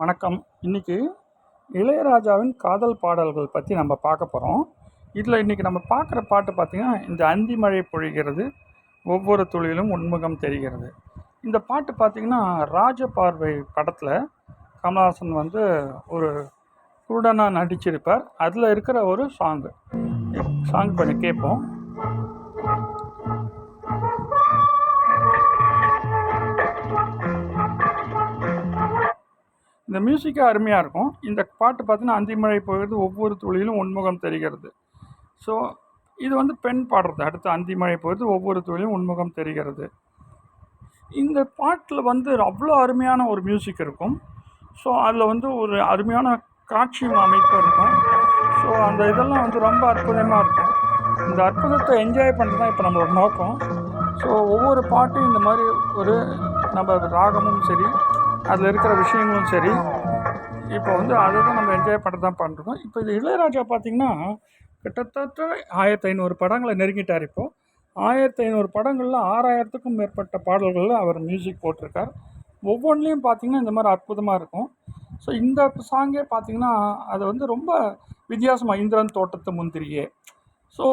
வணக்கம். இன்னைக்கு இளையராஜாவின் காதல் பாடல்கள் பற்றி நம்ம பார்க்க போகிறோம் இதில் இன்றைக்கி நம்ம பார்க்குற பாட்டு பார்த்திங்கன்னா இந்த அந்தி மழை பொழிகிறது ஒவ்வொரு துளியிலும் உண்முகம் தெரிகிறது. இந்த பாட்டு பார்த்திங்கன்னா ராஜபார்வை படத்தில் கமல்ஹாசன் வந்து ஒரு குருடனாக நடிச்சிருப்பார். அதில் இருக்கிற ஒரு சாங்கு சாங் பண்ணி கேட்போம். இந்த மியூசிக்கே அருமையாக இருக்கும். இந்த பாட்டு பார்த்தீங்கன்னா அந்திமழை போகிறது ஒவ்வொரு துளியிலும் உன்முகம் தெரிகிறது. ஸோ இது வந்து பெண் பாடுறது. அடுத்து அந்திமழை போகிறது ஒவ்வொரு துளியிலும் உன்முகம் தெரிகிறது. இந்த பாட்டில் வந்து அவ்வளோ அருமையான ஒரு மியூசிக் இருக்கும். ஸோ அதில் வந்து ஒரு அருமையான காட்சி அமைப்பு இருக்கும். ஸோ அந்த இதெல்லாம் வந்து ரொம்ப அற்புதமாக இருக்கும். இந்த அற்புதத்தை என்ஜாய் பண்ணுறது தான் இப்போ நம்மளோட நோக்கம். ஸோ ஒவ்வொரு பாட்டும் இந்த மாதிரி ஒரு நம்ம ராகமும் சரி அதில் இருக்கிற விஷயங்களும் சரி. இப்போ வந்து அதை தான் நம்ம என்ஜாய் பண்ண தான் பண்ணுறோம் இப்போ இது இளையராஜா பார்த்திங்கன்னா கிட்டத்தட்ட ஆயிரத்தி ஐநூறு படங்களை நெருங்கிட்டார் இப்போது ஆயிரத்தி ஐநூறு படங்களில் ஆறாயிரத்துக்கும் மேற்பட்ட பாடல்களில் அவர் மியூசிக் போட்டிருக்கார். ஒவ்வொன்றிலையும் பார்த்திங்கன்னா இந்த மாதிரி அற்புதமாக இருக்கும். ஸோ இந்த சாங்கே பார்த்திங்கன்னா அது வந்து ரொம்ப வித்தியாசமாக இந்திரன் தோட்டத்து முந்திரியே. ஸோ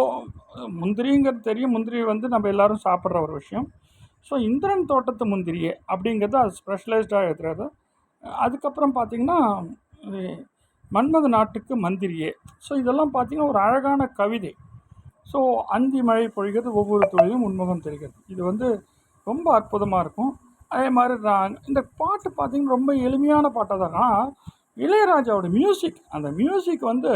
முந்திரிங்கிறது தெரியும். முந்திரி வந்து நம்ம எல்லோரும் சாப்பிட்ற ஒரு விஷயம். ஸோ இந்திரன் தோட்டத்து முந்திரியே அப்படிங்கிறது அது ஸ்பெஷலைஸ்டாக எழுதுறது அதுக்கப்புறம் பார்த்திங்கன்னா மன்மத நாட்டுக்கு மந்திரியே. ஸோ இதெல்லாம் பார்த்திங்கன்னா ஒரு அழகான கவிதை. ஸோ அந்தி மழை பொழிகிறது ஒவ்வொரு தொழிலும் உன்முகம் தெரிகிறது. இது வந்து ரொம்ப அற்புதமாக இருக்கும். அதே மாதிரி நான் இந்த பாட்டு பார்த்திங்கன்னா ரொம்ப எளிமையான பாட்டாக தான் ஆனால் இளையராஜாவோட மியூசிக் அந்த மியூசிக் வந்து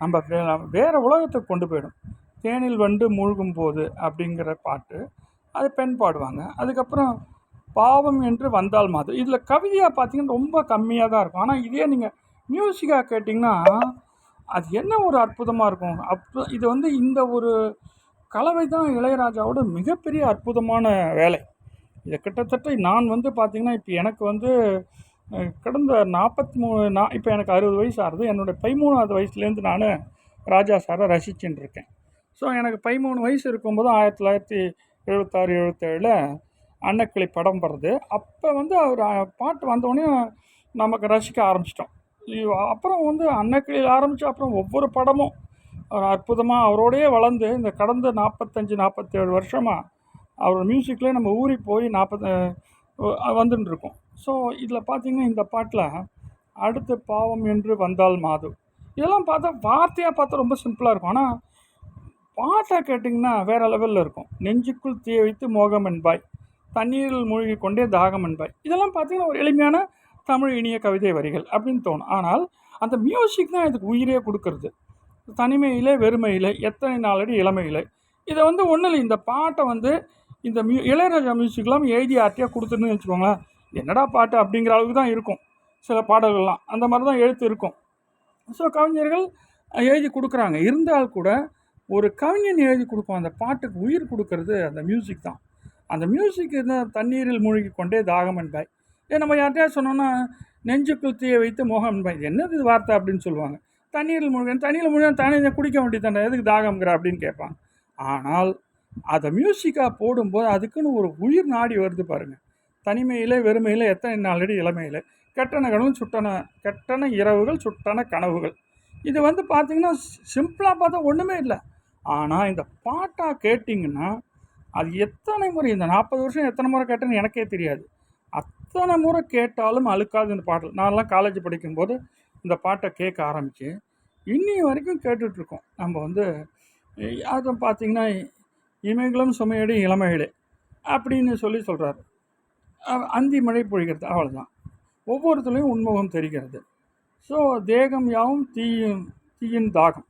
நம்ம வே வேறு உலகத்துக்கு கொண்டு போயிடும். தேனில் வண்டு மூழ்கும் போது அப்படிங்கிற பாட்டு. அது பெண் பாடுவாங்க. அதுக்கப்புறம் பாவம் என்று வந்தால் மாது. இதில் கவிதையாக பார்த்தீங்கன்னா ரொம்ப கம்மியாக தான் இருக்கும். ஆனால் இதே நீங்கள் மியூசிக்காக கேட்டிங்கன்னா அது என்ன ஒரு அற்புதமாக இருக்கும். அப்போ இது வந்து இந்த ஒரு கலவை தான் இளையராஜாவோட மிகப்பெரிய அற்புதமான வேலை. இதை கிட்டத்தட்ட நான் வந்து பார்த்திங்கன்னா இப்போ எனக்கு வந்து கடந்த நாற்பத்தி மூணு நான் இப்போ எனக்கு அறுபது வயசு ஆகுது. என்னோடய பதிமூணாவது வயசுலேருந்து நான் ராஜா சாரை ரசிச்சுட்டு இருக்கேன். ஸோ எனக்கு பதிமூணு வயசு இருக்கும்போது ஆயிரத்தி தொள்ளாயிரத்தி எழுபத்தாறு எழுபத்தேழில் அன்னக்கிளி படம் வருது. அப்போ வந்து அவர் பாட்டு வந்தோடனே நமக்கு ரசிக்க ஆரம்பிச்சிட்டோம். அப்புறம் வந்து அன்னக்கிளியில் ஆரம்பித்து அப்புறம் ஒவ்வொரு படமும் அற்புதமாக அவரோடையே வளர்ந்து இந்த கடந்த நாற்பத்தஞ்சு நாற்பத்தேழு வருஷமாக அவர் மியூசிக்கில் நம்ம ஊறி போய் நாற்பத்த வந்துட்டு இருக்கோம். ஸோ இதில் பார்த்திங்கன்னா இந்த பாட்டில் அடுத்து பாவம் என்று வந்தால் மாது. இதெல்லாம் பார்த்தா வார்த்தையாக பார்த்தா ரொம்ப சிம்பிளாக இருக்கும். ஆனால் பாட்டை கேட்டிங்கன்னா வேறு லெவலில் இருக்கும். நெஞ்சுக்குள் தீய வைத்து மோகம் என்பாய். தண்ணீரில் மூழ்கி கொண்டே தாகம் என்பாய். இதெல்லாம் பார்த்திங்கன்னா ஒரு எளிமையான தமிழ் இனிய கவிதை வரிகள் அப்படின்னு தோணும். ஆனால் அந்த மியூசிக் தான் இதுக்கு உயிரே கொடுக்கறது. தனிமையிலே வெறுமையிலே எத்தனை நாளடி இளமையிலே. இதை வந்து ஒன்றும் இல்லை. இந்த பாட்டை வந்து இந்த மியூ இளையராஜா மியூசிக்லாம் எழுதி ஆர்ட்டியாக கொடுத்துருன்னு வச்சுக்கோங்களேன். என்னடா பாட்டு அப்படிங்கிற அளவுக்கு தான் இருக்கும். சில பாடல்கள்லாம். அந்த மாதிரி தான் எழுத்து இருக்கும். ஸோ கவிஞர்கள் எழுதி கொடுக்குறாங்க. இருந்தால் கூட ஒரு கவிஞன் எழுதி கொடுக்கும் அந்த பாட்டுக்கு உயிர் கொடுக்கறது அந்த மியூசிக் தான். அந்த மியூசிக் தான் தண்ணீரில் மூழ்கி கொண்டே தாகம் என்பாய். ஏன் நம்ம யார்கிட்டயா சொன்னோன்னா நெஞ்சுக்குள் தீயை வைத்து மோகம் என்பாய். என்னது வார்த்தை அப்படின்னு சொல்லுவாங்க. தண்ணீரில் மூழ்க தண்ணியில் மூழ்க தண்ணி குடிக்க வேண்டியது தானே எதுக்கு தாகம்ங்கிற அப்படின்னு கேட்பாங்க. ஆனால் அதை மியூசிக்காக போடும்போது அதுக்குன்னு ஒரு உயிர் நாடி வருது பாருங்கள் தனிமையில் வெறுமையில் எத்தனை நாளடி இளமையில். கெட்டன கனவு சுட்டன கெட்டன இரவுகள் சுட்டன கனவுகள். இது வந்து பார்த்திங்கன்னா சிம்பிளாக பார்த்தா ஒன்றுமே இல்லை. ஆனால் இந்த பாட்டாக கேட்டிங்கன்னா அது எத்தனை முறை இந்த நாற்பது வருஷம் எத்தனை முறை கேட்டேன்னு எனக்கே தெரியாது. அத்தனை முறை கேட்டாலும் அழுக்காது இந்த பாடல். நான்லாம் காலேஜ் படிக்கும்போது இந்த பாட்டை கேட்க ஆரம்பித்து இன்னி வரைக்கும் கேட்டுட்ருக்கோம். நம்ம வந்து அது பார்த்திங்கன்னா இமைகளும் சுமையடி இளமைகளே அப்படின்னு சொல்லி சொல்கிறாரு அந்தி மழை பொழிகிறது அவ்வளோதான் ஒவ்வொருத்தரையும் உண்முகம் தெரிகிறது. ஸோ தேகம் யாவும் தீயும் தீயின் தாகம்.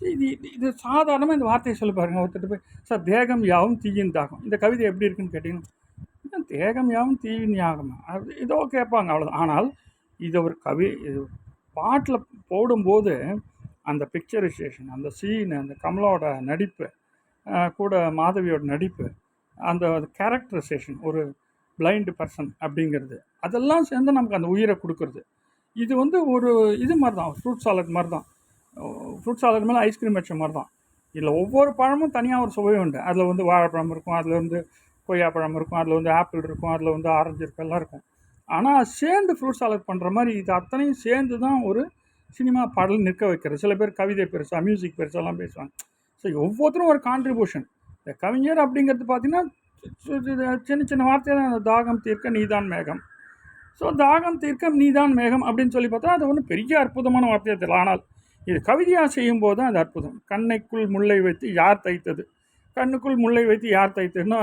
இது இது சாதாரணமாக இந்த வார்த்தையை சொல்ல பாருங்கள் ஒருத்தர் போய் சார் தேகம் யாவும் தீயின் தாகம். இந்த கவிதை எப்படி இருக்குன்னு கேட்டிங்கன்னா தேகம் யாவும் தீயின் யாகம்? அது இதோ கேட்பாங்க அவ்வளோதான் ஆனால் இது ஒரு கவி இது பாட்டில் போடும்போது அந்த பிக்சரைசேஷன் அந்த சீனு அந்த கமலோட நடிப்பு கூட மாதவியோட நடிப்பு அந்த கேரக்டரைசேஷன் ஒரு பிளைண்டு பர்சன் அப்படிங்கிறது அதெல்லாம் சேர்ந்து நமக்கு அந்த உயிரை கொடுக்குறது. இது வந்து ஒரு இது மாதிரி தான் ஃப்ரூட் சாலட் மாதிரி தான் ஃப்ரூட் சாலட் மேலே ஐஸ்கிரீம் வச்ச மாதிரி தான் இதில் ஒவ்வொரு பழமும் தனியாக ஒரு சுவை உண்டு. அதில் வந்து வாழைப்பழம் இருக்கும் அதில் வந்து கொய்யாப்பழம் இருக்கும் அதில் வந்து ஆப்பிள் இருக்கும் அதில் வந்து ஆரஞ்சு இருக்கும் எல்லாம் இருக்கும். ஆனால் சேர்ந்து ஃப்ரூட் சாலட் பண்ணுற மாதிரி இது அத்தனையும் சேர்ந்து தான் ஒரு சினிமா பாடல் நிற்க வைக்கிறது. சில பேர் கவிதை பெருசாக மியூசிக் பெருசாலாம் பேசுவாங்க. ஸோ ஒவ்வொருத்தரும் ஒரு கான்ட்ரிபியூஷன் இந்த கவிஞர் அப்படிங்கிறது பார்த்தீங்கன்னா சின்ன சின்ன வார்த்தையில் அந்த தாகம் தீர்க்க நீதான் மேகம். ஸோ தாகம் தீர்க்க நீதான் மேகம் அப்படின்னு சொல்லி பார்த்தா அது ஒன்றும் பெரிய அற்புதமான வார்த்தையாக தெரியல. ஆனால் இது கவிதையாக செய்யும்போது தான் அது அற்புதம். கண்ணைக்குள் முல்லை வைத்து யார் தைத்தது? கண்ணுக்குள் முல்லை வைத்து யார் தைத்ததுன்னா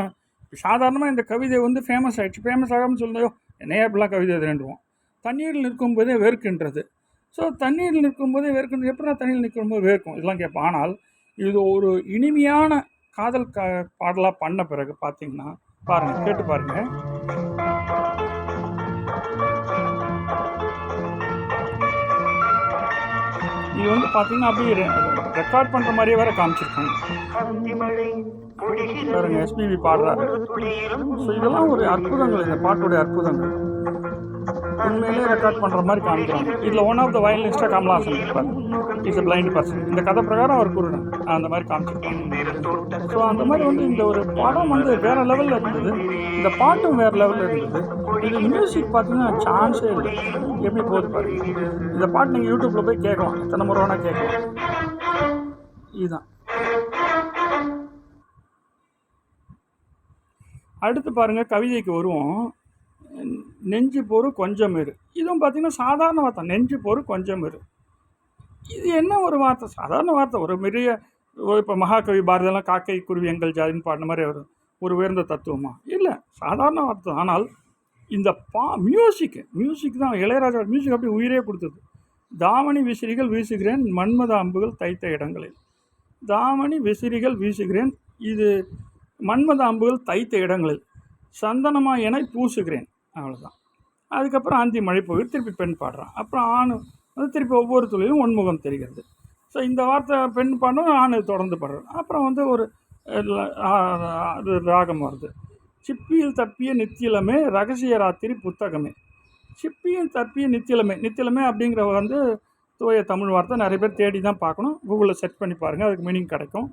சாதாரணமாக இந்த கவிதை வந்து ஃபேமஸ் ஆகிடுச்சு ஃபேமஸ் ஆகாமல் சொல்லுதோ என்னையா இப்படிலாம் கவிதை எழுதுறேன்டுவோம் தண்ணீரில் நிற்கும்போதே வேர்க்கின்றது. ஸோ தண்ணீரில் நிற்கும்போதே வேர்க்கின்றது. எப்படா தண்ணீரில் நிற்கும்போது வேர்க்கும். இதெல்லாம் கேட்போம். ஆனால் இது ஒரு இனிமையான காதல் க பாடலாக பண்ண பிறகு பார்த்தீங்கன்னா பாருங்கள் கேட்டு பாருங்கள் இது வந்து பார்த்தீங்கன்னா அப்படியே ரெக்கார்ட் பண்ணுற மாதிரியே வேற காமிச்சிருக்காங்க. பாருங்க எஸ்பிபி பாடுறாரு. ஸோ இதெல்லாம் ஒரு அற்புதங்கள். இந்த பாட்டுடைய அற்புதங்கள். உண்மையிலேயே ரெக்கார்ட் பண்ணுற மாதிரி காமிக்கிறாங்க. இதில் ஒன் ஆஃப் த வயலினிஸ்டாக கமலாசன் இருப்பார். இஸ் அ பிளைண்ட் பர்சன் இந்த கதை பிரகாரம் அவர் குருடன் அந்த மாதிரி காமிச்சிருப்பாங்க. ஸோ அந்த மாதிரி வந்து இந்த ஒரு படம் வந்து வேறு லெவலில் இருந்தது. இந்த பாட்டும் வேற லெவலில் இருந்தது. இது மியூசிக் பார்த்தீங்கன்னா சான்ஸே இல்லை. எப்படி போகுது பாருங்க. இந்த பாட்டு நீங்கள் யூடியூப்பில் போய் கேட்கலாம். எத்தனை முறை வேணால் கேட்கலாம். இதுதான். அடுத்து பாருங்கள் கவிதைக்கு வருவோம். நெஞ்சு பொறு கொஞ்சம் இரு. இதுவும் பார்த்தீங்கன்னா சாதாரண வார்த்தை. நெஞ்சு பொறு கொஞ்சம் இரு. இது என்ன ஒரு வார்த்தை? சாதாரண வார்த்தை. ஒரு பெரிய இப்போ மகாகவி பாரதியெல்லாம் காக்கை குருவி எங்கள் ஜாதின்னு பாடின மாதிரி வரும் ஒரு உயர்ந்த தத்துவமா? இல்லை சாதாரண வார்த்தை. ஆனால் இந்த பா மியூசிக்கு மியூசிக் தான். இளையராஜா மியூசிக் அப்படி உயிரே கொடுத்தது. தாமணி விசிறிகள் வீசுகிறேன் மன்மத அம்புகள் தைத்த இடங்களில். தாமணி விசிறிகள் வீசுகிறேன் இது மன்மத அம்புகள் தைத்த இடங்களில். சந்தனமா என பூசுகிறேன். அவ்வளோதான் அதுக்கப்புறம் ஆந்தி மழை போய் திருப்பி பெண் பாடுறான். அப்புறம் ஆண் வந்து திருப்பி ஒவ்வொரு துளியிலும் ஒன்முகம் தெரிகிறது. ஸோ இந்த வார்த்தை பெண் பாடும் ஆண் தொடர்ந்து பாடுறான் அப்புறம் வந்து ஒரு அது ராகம் வருது. சிப்பியில் தப்பிய நித்தியலமே ரகசிய ராத்திரி புத்தகமே. சிப்பியில் தப்பிய நித்தியலமே. நித்தியலமே அப்படிங்கிற வந்து தூய தமிழ் வார்த்தை நிறைய பேர் தேடி தான் பார்க்கணும். கூகுளில் செர்ச் பண்ணி பாருங்கள் அதுக்கு மீனிங் கிடைக்கும்.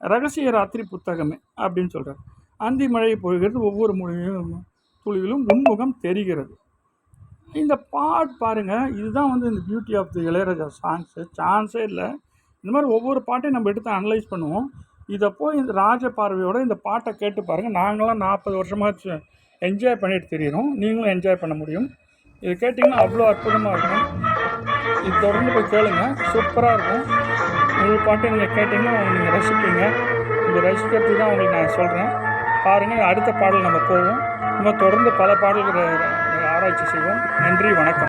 ரகசிய ராத்திரி புத்தகமே அப்படின்னு சொல்கிறார் அந்தி மழை பொழிகிறது ஒவ்வொரு மொழியும் துளியிலும் உன்முகம் தெரிகிறது. இந்த பாட் பாருங்கள் இதுதான் வந்து இந்த beauty of the Ilaiyaraaja songs சான்ஸே இல்லை. இந்த மாதிரி ஒவ்வொரு பாட்டையும் நம்ம எடுத்து அனலைஸ் பண்ணுவோம். இதை போய் இந்த ராஜ பார்வையோட இந்த பாட்டை கேட்டு பாருங்கள் நாங்களாம் நாற்பது வருஷமாக என்ஜாய் பண்ணிட்டு தெரியணும் நீங்களும் என்ஜாய் பண்ண முடியும். இது கேட்டிங்கன்னா அவ்வளோ அற்புதமாக இருக்கும். இது தொடர்ந்து போய் கேளுங்க. சூப்பராக இருக்கும். முழு பாட்டு நீங்கள் கேட்டிங்கன்னா நீங்கள் ரசிப்பீங்க. இந்த ரசிக்கிறதுக்கு தான் உங்களுக்கு நான் சொல்கிறேன் பாருங்கள் அடுத்த பாடல் நம்ம போவோம். நம்ம தொடர்ந்து பல பாடல்களை ஆராய்ச்சி செய்வோம். நன்றி வணக்கம்.